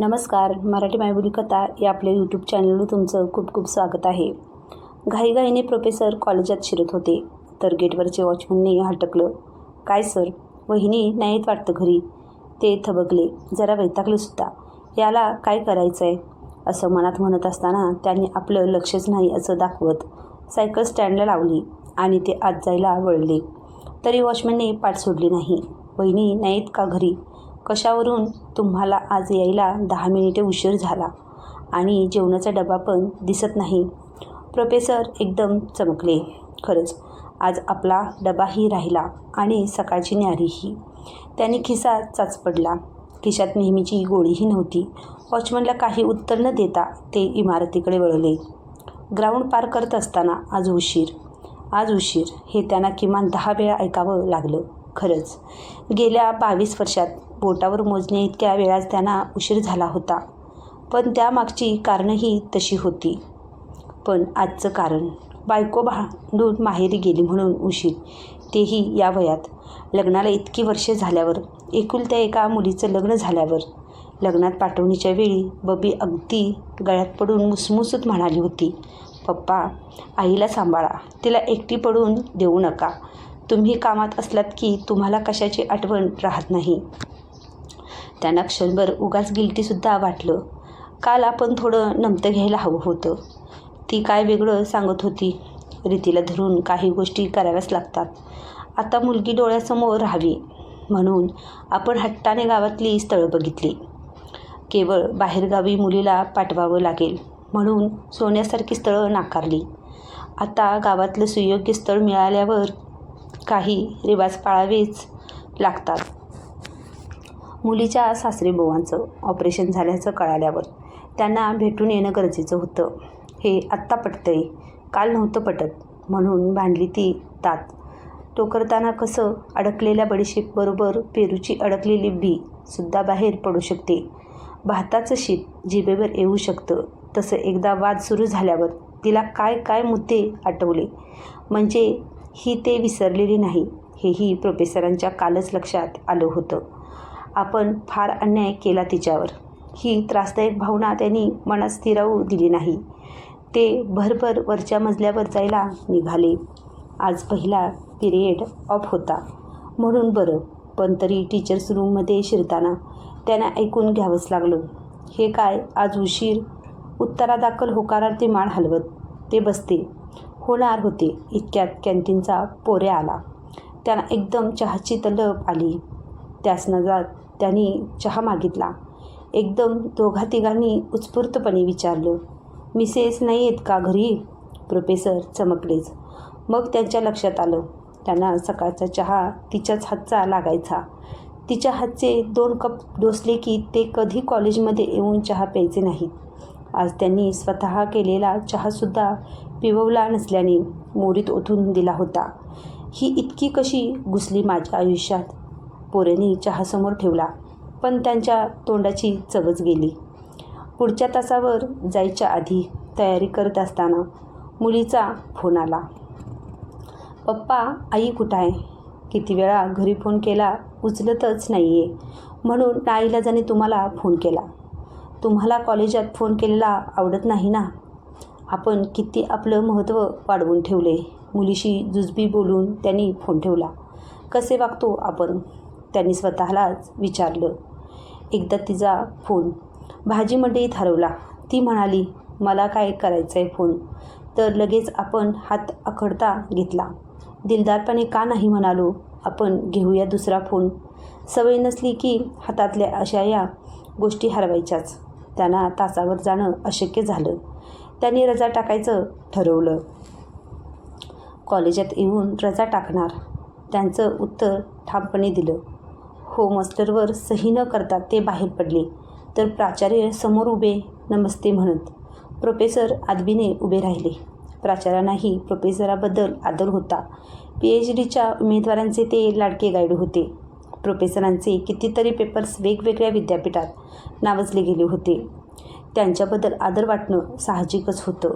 नमस्कार मराठी मायबोली कथा या आपल्या यूट्यूब चॅनलवर तुमचं खूप खूप स्वागत आहे. घाईघाईने प्रोफेसर कॉलेजात शिरत होते तर गेटवरचे वॉचमनने हटकलं. काय सर वहिनी नाहीत वाटतं घरी. ते थबकले. जरा वैतागले सुद्धा. याला काय करायचं आहे असं मनात म्हणत असताना त्यांनी आपलं लक्षच नाही असं दाखवत सायकल स्टँडला लावली आणि ते आत जायला वळले. तरी वॉचमनने पाठ सोडली नाही. वहिनी नाहीत का घरी? कशावरून तुम्हाला आज यायला दहा मिनिटे उशीर झाला आणि जेवणाचा डबा पण दिसत नाही? प्रोफेसर एकदम चमकले. खरंच आज आपला डबाही राहिला आणि सकाळची न्यारीही. त्याने खिसा चाचपडला. खिशात नेहमीची गोळीही नव्हती. वॉचमनला काही उत्तर न देता ते इमारतीकडे वळले. ग्राउंड पार करत असताना आज उशीर. आज उशीर हे त्यांना किमान दहा वेळा ऐकावं लागलं. खरंच गेल्या बावीस वर्षात बोटावर मोजणे इतक्या वेळाच त्यांना उशीर झाला होता. पण त्यामागची कारणंही तशी होती. पण आजचं कारण बायको भांडून माहेरी गेली म्हणून उशीर. तेही या वयात. लग्नाला इतकी वर्षे झाल्यावर एकुलत्या एका मुलीचं लग्न झाल्यावर लग्नात पाठवणीच्या वेळी बबी अगदी गळ्यात पडून मुसमुसत म्हणाली होती पप्पा आईला सांभाळा. तिला एकटी पडून देऊ नका. तुम्ही कामात असलात की तुम्हाला कशाची आठवण राहत नाही. त्यांना क्षणभर उगाच गिल्टीसुद्धा वाटलं. काल आपण थोडं नमतं घ्यायला हवं होतं. ती काय वेगळं सांगत होती? रीतीला धरून काही गोष्टी कराव्याच लागतात. आता मुलगी डोळ्यासमोर राहावी म्हणून आपण हट्टाने गावातली स्थळं बघितली. केवळ बाहेरगावी मुलीला पाठवावं लागेल म्हणून सोन्यासारखी स्थळं नाकारली. आता गावातलं सुयोग्य स्थळ मिळाल्यावर काही रिवाज पाळावेच लागतात. मुलीच्या सासरेबुवांचं ऑपरेशन झाल्याचं कळाल्यावर त्यांना भेटून येणं गरजेचं होतं. हे आत्ता पटतंय. काल नव्हतं पटत. म्हणून भांडली ती तात. तो करताना कसं अडकलेल्या बडीशेपबरोबर पेरूची अडकलेली बी सुद्धा बाहेर पडू शकते. भाताचं शीत जिभेवर येऊ शकतं. तसं एकदा वाद सुरू झाल्यावर तिला काय काय मुद्दे आठवले. म्हणजे ही ते विसरलेली नाही हेही प्रोफेसरांच्या कालच लक्षात आलं होतं. आपण फार अन्याय केला तिच्यावर. ही त्रासदायक भावना त्यांनी मनात स्थिरावू दिली नाही. ते भरभर वरच्या मजल्यावर जायला निघाले. आज पहिला पिरियड ऑफ होता. म्हणून बरं पण तरी टीचर्स रूममध्ये शिरताना त्यांना ऐकून घ्यावंच लागलं. हे काय आज उशीर? उत्तरादाखल होकारार्थी माळ हलवत. ते बसते. होणार होते. इतक्यात कॅन्टीनचा पोऱ्या आला. त्यांना एकदम चहाची तलप आली. त्यास नजात त्यांनी चहा मागितला. एकदम दोघा तिघांनी उत्स्फूर्तपणे विचारलं मिसेस नाही आहेत का घरी? प्रोफेसर चमकलेच. मग त्यांच्या लक्षात आलं त्यांना सकाळचा चहा तिच्याच हातचा लागायचा. तिच्या हातचे दोन कप डोसले की ते कधी कॉलेजमध्ये येऊन चहा प्यायचे नाहीत. आज त्यांनी स्वतः केलेला चहासुद्धा पिववला नसल्याने मोरीत ओतून दिला होता. ही इतकी कशी घुसली माझ्या आयुष्यात? पोरेंनी चहासमोर ठेवला पण त्यांच्या तोंडाची चवच गेली. पुढच्या तासावर जायच्या आधी तयारी करत असताना मुलीचा फोन आला. पप्पा आई कुठं आहे? किती वेळा घरी फोन केला उचलतच नाही आहे म्हणून नाईलाजाने तुम्हाला फोन केला. तुम्हाला कॉलेजात फोन केलेला आवडत नाही ना? आपण किती आपलं महत्त्व वाढवून ठेवले. मुलीशी जुजबी बोलून त्यांनी फोन ठेवला. कसे वागतो आपण? त्यांनी स्वतःलाच विचारलं. एकदा तिचा फोन भाजी मंडईत हरवला. ती म्हणाली मला काय करायचं आहे फोन? तर लगेच आपण हात आखडता घेतला. दिलदारपणे का नाही म्हणालो? आपण घेऊया दुसरा फोन. सवय नसली की हातातल्या अशा या गोष्टी हरवायच्याच. त्यांना तासावर जाणं अशक्य झालं. त्यांनी रजा टाकायचं ठरवलं. कॉलेजात येऊन रजा टाकणार. त्यांचं उत्तर ठामपणे दिलं. हो मास्टरवर सही न करता ते बाहेर पडले. तर प्राचार्य समोर उभे नमस्ते म्हणत. प्रोफेसर आदबीने उभे राहिले. प्राचार्यांनाही प्रोफेसराबद्दल आदर होता. पी एच डीच्या उमेदवारांचे ते लाडके गाईड होते. प्रोफेसरांचे कितीतरी पेपर्स वेगवेगळ्या विद्यापीठात नावाजले गेले होते. त्यांच्याबद्दल आदर वाटणं साहजिकच होतं.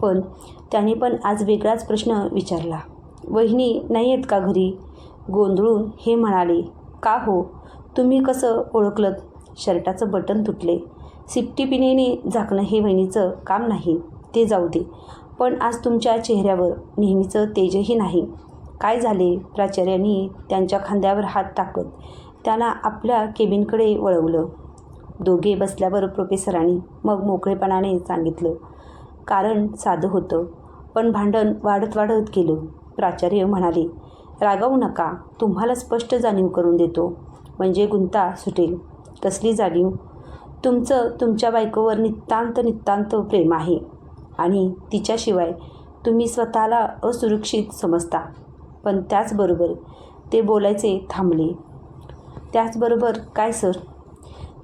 पण त्यांनी पण आज वेगळाच प्रश्न विचारला. वहिनी नाही आहेत का घरी? गोंधळून हे म्हणाले का हो? तुम्ही कसं ओळखलं शर्टाचं बटन तुटले. सिपटी पिण्याने झाकणं हे वहिनीचं काम नाही. ते जाऊ दे. पण आज तुमच्या चेहऱ्यावर नेहमीचं तेजही नाही. काय झाले? प्राचार्यांनी त्यांच्या खांद्यावर हात टाकत त्याला आपल्या केबिनकडे वळवलं. दोघे बसल्यावर प्रोफेसरांनी मग मोकळेपणाने सांगितलं कारण साधं होतं. पण भांडण वाढत वाढत गेलं. प्राचार्य म्हणाले रागावू नका तुम्हाला स्पष्ट जाणीव करून देतो. म्हणजे गुंता सुटेल. कसली जाणीव? तुमचं तुमच्या बायकोवर नितांत नितांत प्रेम आहे. आणि तिच्याशिवाय तुम्ही स्वतःला असुरक्षित समजता. पण त्याचबरोबर ते बोलायचे थांबले. त्याचबरोबर काय सर?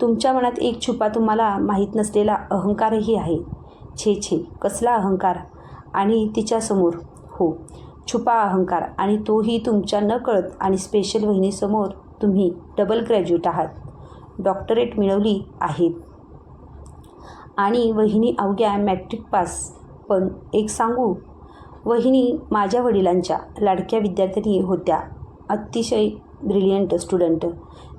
तुमच्या मनात एक छुपा तुम्हाला माहीत नसलेला अहंकारही आहे. छे छे कसला अहंकार? आणि तिच्यासमोर हो छुपा अहंकार आणि तोही तुमच्या न कळत आणि स्पेशल वहिनीसमोर तुम्ही डबल ग्रॅज्युएट आहात. डॉक्टरेट मिळवली आहेत. आणि वहिनी अवघ्या मॅट्रिक पास पण एक सांगू? वहिनी माझ्या वडिलांच्या लाडक्या विद्यार्थिनी होत्या. अतिशय ब्रिलियंट स्टुडंट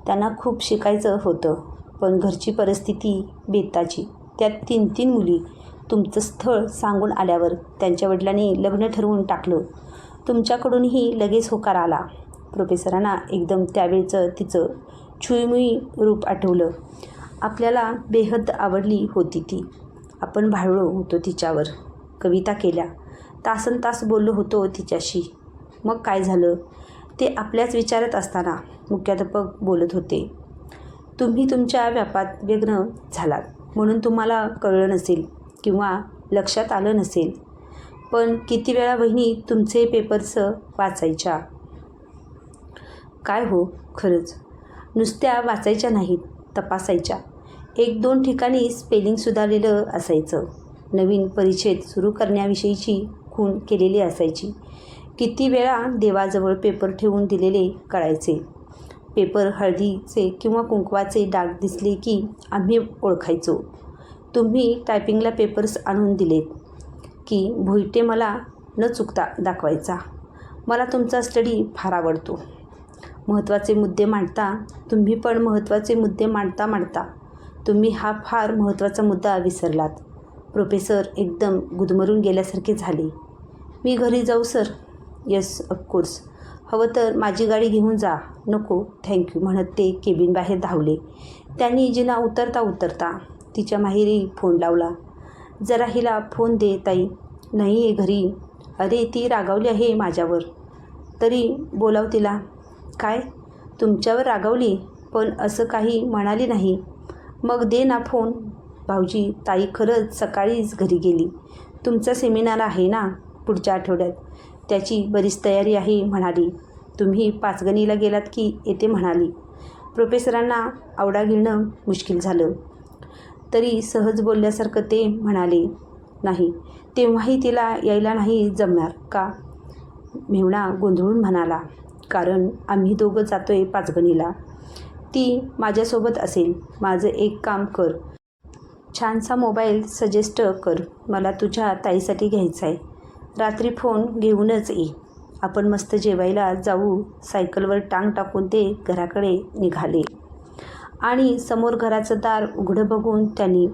त्यांना खूप शिकायचं होतं. पण घरची परिस्थिती बेताची. त्यात तीन तीन मुली. तुमचं स्थळ सांगून आल्यावर त्यांच्या वडिलांनी लग्न ठरवून टाकलं. तुमच्याकडूनही लगेच होकार आला. प्रोफेसरांना एकदम त्यावेळचं तिचं छुईमुई रूप आठवलं. आपल्याला बेहद आवडली होती ती. आपण भाळलो होतो तिच्यावर. कविता केल्या. तासन तास बोललो होतो तिच्याशी. मग काय झालं? ते आपल्याच विचारत असताना मुख्याध्यापक बोलत होते तुम्ही तुमच्या व्यापात व्यग्न झालात. म्हणून तुम्हाला कळलं नसेल किंवा लक्षात आलं नसेल पण किती वेळा वहिनी तुमचे पेपर्स वाचायच्या? काय हो खरंच. नुसत्या वाचायच्या नाहीत तपासायच्या. एक दोन ठिकाणी स्पेलिंग सुधारलेलं असायचं. नवीन परिच्छेद सुरू करण्याविषयीची खूण केलेली असायची. किती वेळा देवाजवळ पेपर ठेवून दिलेले कळायचे. पेपर हळदीचे किंवा कुंकवाचे डाग दिसले की आम्ही ओळखायचो. तुम्ही टायपिंगला पेपर्स आणून दिलेत. की भोईटे मला न चुकता दाखवायचा. मला तुमचा स्टडी फार आवडतो. महत्त्वाचे मुद्दे मांडता तुम्ही पण महत्त्वाचे मुद्दे मांडता मांडता तुम्ही हा फार महत्त्वाचा मुद्दा विसरलात. प्रोफेसर एकदम गुदमरून गेल्यासारखे झाले. मी घरी जाऊ सर? येस ऑफकोर्स हवं तर माझी गाडी घेऊन जा. नको थँक्यू म्हणत ते केबिन बाहेर धावले. त्यांनी जिना उतरता उतरता तिच्या माहेरी फोन लावला. जरा हिला फोन दे ताई. नाही आहे घरी. अरे ती रागावली आहे माझ्यावर. तरी बोलाव तिला. काय? तुमच्यावर रागावली? पण असं काही म्हणाली नाही. मग दे ना फोन. भाऊजी ताई खरंच सकाळीच घरी गेली. तुमचा सेमिनार आहे ना पुढच्या आठवड्यात. त्याची बरीच तयारी आहे म्हणाली. तुम्ही पाचगणीला गेलात की येते म्हणाली. प्रोफेसरांना आवडा घेणं मुश्किल झालं. तरी सहज बोलल्यासारखं ते म्हणाले नाही तेव्हाही तिला यायला नाही जमणार का? मेवणा गोंधळून म्हणाला कारण आम्ही दोघं जातोय पाचगणीला. ती माझ्यासोबत असेल. माझं एक काम कर. छानसा मोबाईल सजेस्ट कर. मला तुझ्या ताईसाठी घ्यायचा आहे रात्री फोन घेऊनच ये. आपण मस्त जेवायला जाऊ. सायकलवर टांग टाकून ते घराकडे निघाले. आणि समोर घराचं दार उघडं बघून त्यांनी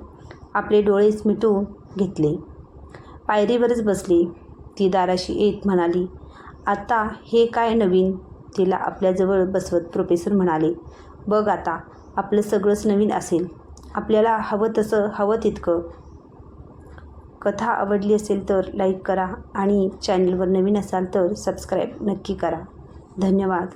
आपले डोळेच मिटून घेतले. पायरीवरच बसली. ती दाराशी येत म्हणाली आता हे काय नवीन? तिला आपल्याजवळ बसवत प्रोफेसर म्हणाले बघ आता आपलं सगळंच नवीन असेल. आपल्याला हवं तसं हवं तितकं. कथा आवडली असेल तर लाईक करा आणि चॅनलवर नवीन असाल तर सबस्क्राईब नक्की करा. धन्यवाद.